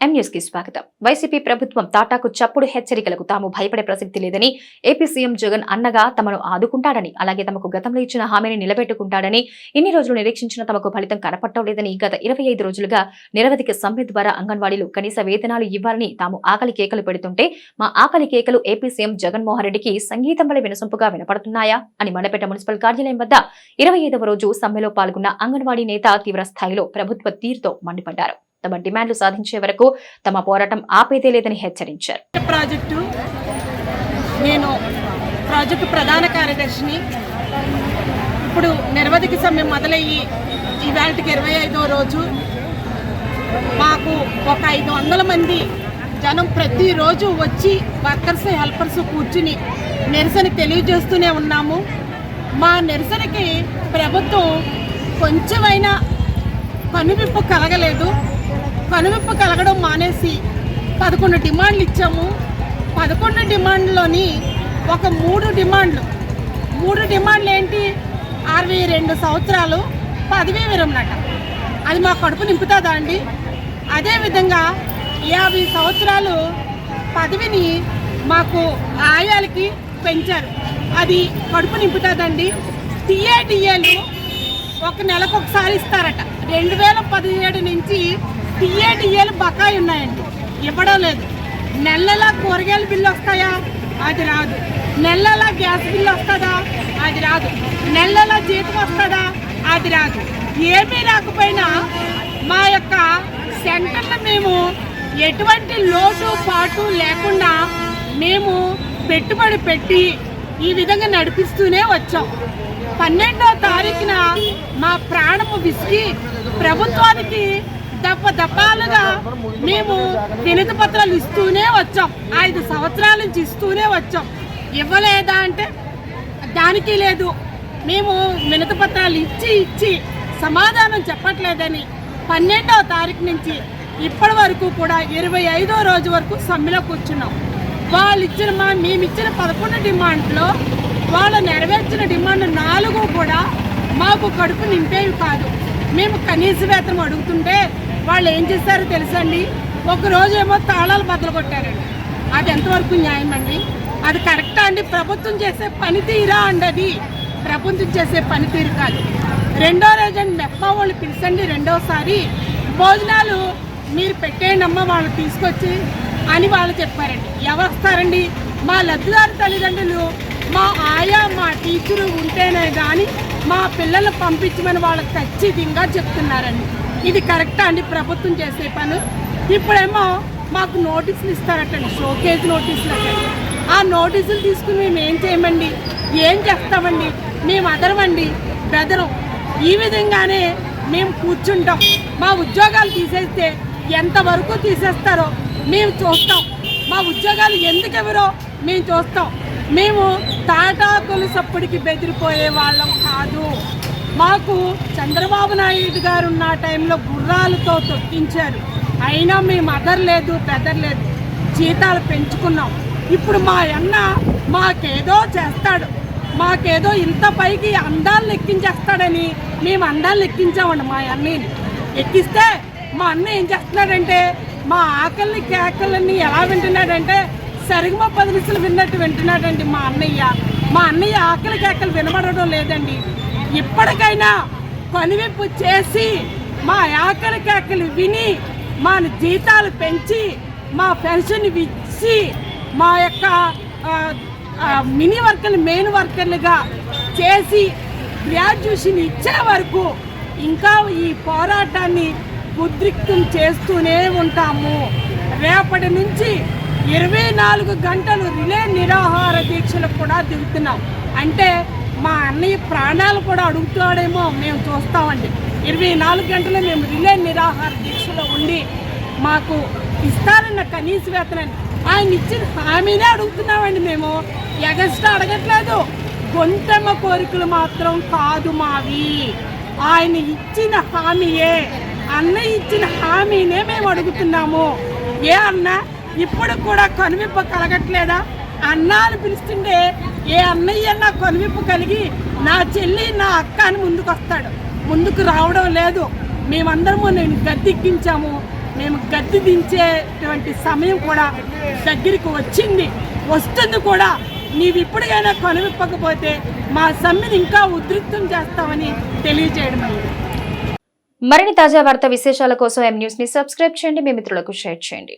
ఎం కి స్వాగతం. వైసీపీ ప్రభుత్వం తాటాకు చప్పుడు హెచ్చరికలకు తాము భయపడే ప్రసక్తి లేదని ఏపీ సీఎం జగన్ అన్నగా తమను ఆదుకుంటాడని అలాగే తమకు గతంలో ఇచ్చిన హామీని నిలబెట్టుకుంటాడని ఇన్ని రోజులు నిరీక్షించిన తమకు ఫలితం కనపట్టం లేదని గత ఇరవై ఐదు రోజులుగా నిరవధిక సమ్మె ద్వారా అంగన్వాడీలు కనీస వేతనాలు ఇవ్వాలని తాము ఆకలి కేకలు పెడుతుంటే మా ఆకలి కేకలు ఏపీ సీఎం జగన్మోహన్ రెడ్డికి సంగీతం వల్ల వినసొంపుగా వినపడుతున్నాయా అని మండపేట మున్సిపల్ కార్యాలయం వద్ద ఇరవై ఐదవ రోజు సమ్మెలో పాల్గొన్న అంగన్వాడీ నేత తీవ్ర స్థాయిలో ప్రభుత్వ తీరుతో మండిపడ్డారు. తమ డిమాండ్లు సాధించే వరకు తమ పోరాటం ఆపేదే లేదని హెచ్చరించారు. ప్రాజెక్టు నేను ప్రాజెక్టు ప్రధాన కార్యదర్శిని ఇప్పుడు నిరవధిక సమయం మొదలయ్యి ఇవాళకి ఇరవై ఐదో రోజు మాకు ఒక ఐదు వందల మంది జనం ప్రతిరోజు వచ్చి వర్కర్స్ హెల్పర్స్ కూర్చుని నిరసన తెలియజేస్తూనే ఉన్నాము. మా నిరసనకి ప్రభుత్వం కొంచెమైనా కనువిప్పు కలగలేదు. కనువిప్పు కలగడం మానేసి పదకొండు డిమాండ్లు ఇచ్చాము. పదకొండు డిమాండ్లోని ఒక మూడు డిమాండ్లు. మూడు డిమాండ్లు ఏంటి? అరవై రెండు సంవత్సరాలు పదవీ విరమణట. అది మా కడుపు నింపుతుందా అండి? అదేవిధంగా యాభై సంవత్సరాలు పదవిని మాకు ఆయాలకి పెంచారు. అది కడుపు నింపుతుందండి టీఏడిఏలు ఒక నెలకు ఒకసారి ఇస్తారట. రెండు వేల పదిహేడు నుంచి టీఏడిఏలు బకాయి ఉన్నాయండి. ఇవ్వడం లేదు. నెలలా కూరగాయల బిల్లు వస్తాయా? అది రాదు. నెలలా గ్యాస్ బిల్లు వస్తుందా? అది రాదు. నెలలా జీతం వస్తుందా? అది రాదు. ఏమీ రాకపోయినా మా యొక్క సెంటర్లో మేము ఎటువంటి లోటు పాటు లేకుండా మేము పెట్టుబడి పెట్టి ఈ విధంగా నడిపిస్తూనే వచ్చాం. పన్నెండో తారీఖున మా ప్రాణము విసిగి ప్రభుత్వానికి దప్ప దప్పాలుగా మేము వినతి పత్రాలు ఇస్తూనే వచ్చాం. ఐదు సంవత్సరాల నుంచి ఇస్తూనే వచ్చాం. ఇవ్వలేదా అంటే దానికి లేదు. మేము వినతి పత్రాలు ఇచ్చి ఇచ్చి సమాధానం చెప్పట్లేదని పన్నెండవ తారీఖు నుంచి ఇప్పటి వరకు కూడా ఇరవై ఐదో రోజు వరకు సమ్మెలో కూర్చున్నాం. వాళ్ళు ఇచ్చిన మా మేము ఇచ్చిన పదకొండు డిమాండ్లో వాళ్ళు నెరవేర్చిన డిమాండ్ నాలుగు కూడా మాకు కడుపు నింపేవి కాదు. మేము కనీస వేతనం అడుగుతుంటే వాళ్ళు ఏం చేశారో తెలుసండి? ఒకరోజేమో తాళాలు బద్దలు కొట్టారండి. అది ఎంతవరకు న్యాయం అండి? అది కరెక్టా అండి? ప్రభుత్వం చేసే పనితీరా అండి అది ప్రభుత్వం చేసే పనితీరు కాదు. రెండో రోజు అండి మెప్ప వాళ్ళు పిలిచండి రెండోసారి. భోజనాలు మీరు పెట్టేయండి అమ్మ వాళ్ళు తీసుకొచ్చి అని వాళ్ళు చెప్పారండి. ఎవరు వస్తారండి మా లబ్ధిదారు తల్లిదండ్రులు మా ఆయా మా టీచరు ఉంటేనే కానీ మా పిల్లలు పంపించమని వాళ్ళకి ఖచ్చితంగా చెప్తున్నారండి. ఇది కరెక్టా అండి ప్రభుత్వం చేసే పని? ఇప్పుడేమో మాకు నోటీసులు ఇస్తారటండి షోకేజ్ నోటీసులు అటండి ఆ నోటీసులు తీసుకుని మేము ఏం చేయమండి? ఏం చేస్తామండి? మేము అదరమండి బెదరం ఈ విధంగానే మేము కూర్చుంటాం. మా ఉద్యోగాలు తీసేస్తే ఎంతవరకు తీసేస్తారో మేము చూస్తాం. మా ఉద్యోగాలు ఎందుకు ఎవరో మేము చూస్తాం. మేము తాటాకులు సప్పుడికి బెదిరిపోయే వాళ్ళం కాదు. మాకు చంద్రబాబు నాయుడు గారు ఉన్న టైంలో గుర్రాలతో తొక్కించారు. అయినా మేము పెదర్ లేదు జీతాలు పెంచుకున్నాం. ఇప్పుడు మా అన్న మాకేదో చేస్తాడు. మాకేదో ఇంత పైకి అందాలను ఎక్కించేస్తాడని మేము అందాలు ఎక్కించామండి మా అన్నయ్యని. ఎక్కిస్తే మా అన్న ఏం చేస్తున్నాడంటే మా ఆకలిని కేకలని ఎలా వింటున్నాడంటే సరిగ్మ పది నిమిషాలు విన్నట్టు వింటున్నాడండి మా అన్నయ్య. మా అన్నయ్య ఆకలి కేకలు వినబడడం లేదండి. ఇప్పటికైనా కనువిప్పు చేసి మా ఆకలి కేకలు విని మా జీతాలు పెంచి మా పెన్షన్ ఇచ్చి మా యొక్క మినీ వర్కర్లు మెయిన్ వర్కర్లుగా చేసి గ్రాడ్యుయేషన్ ఇచ్చే వరకు ఇంకా ఈ పోరాటాన్ని ఉద్రిక్తం చేస్తూనే ఉంటాము. రేపటి నుంచి ఇరవై నాలుగు గంటలు రిలే నిరాహార దీక్షలకు కూడా దిగుతున్నాం. అంటే మా అన్నయ్య ప్రాణాలు కూడా అడుగుతాడేమో మేము చూస్తామండి. ఇరవై నాలుగు గంటలు మేము రిలే నిరాహార దీక్షలో ఉండి మాకు ఇస్తారన్న కనీస వేతనాన్ని ఆయన ఇచ్చిన హామీనే అడుగుతున్నామండి మేము. ఎగస్ట్రా అడగట్లేదు. గొంతెమ్మ కోరికలు మాత్రం కాదు మావి. ఆయన ఇచ్చిన హామీయే అన్న ఇచ్చిన హామీనే మేము అడుగుతున్నాము. ఏ అన్న ఇప్పుడు కూడా కనువిప్ప కలగట్లేదా? అన్న అని పిలుస్తుంటే ఏ అన్నయ్య నా కనువిప్పు కలిగి నా చెల్లి నా అక్క అని ముందుకు వస్తాడు ముందుకు రావడం లేదు. మేమందరము నేను గద్దెక్కించాము. మేము గద్దె దించేటువంటి సమయం కూడా దగ్గరికి వచ్చింది. వస్తుంది కూడా. నీవు ఇప్పటికైనా కొనవిప్పకపోతే మా సమ్మెను ఇంకా ఉధృతం చేస్తామని తెలియజేయడం అయింది మరిన్ని తాజా వార్త విశేషాల కోసం ఎం న్యూస్ని సబ్స్క్రైబ్ చేయండి. మీ మిత్రులకు షేర్ చేయండి.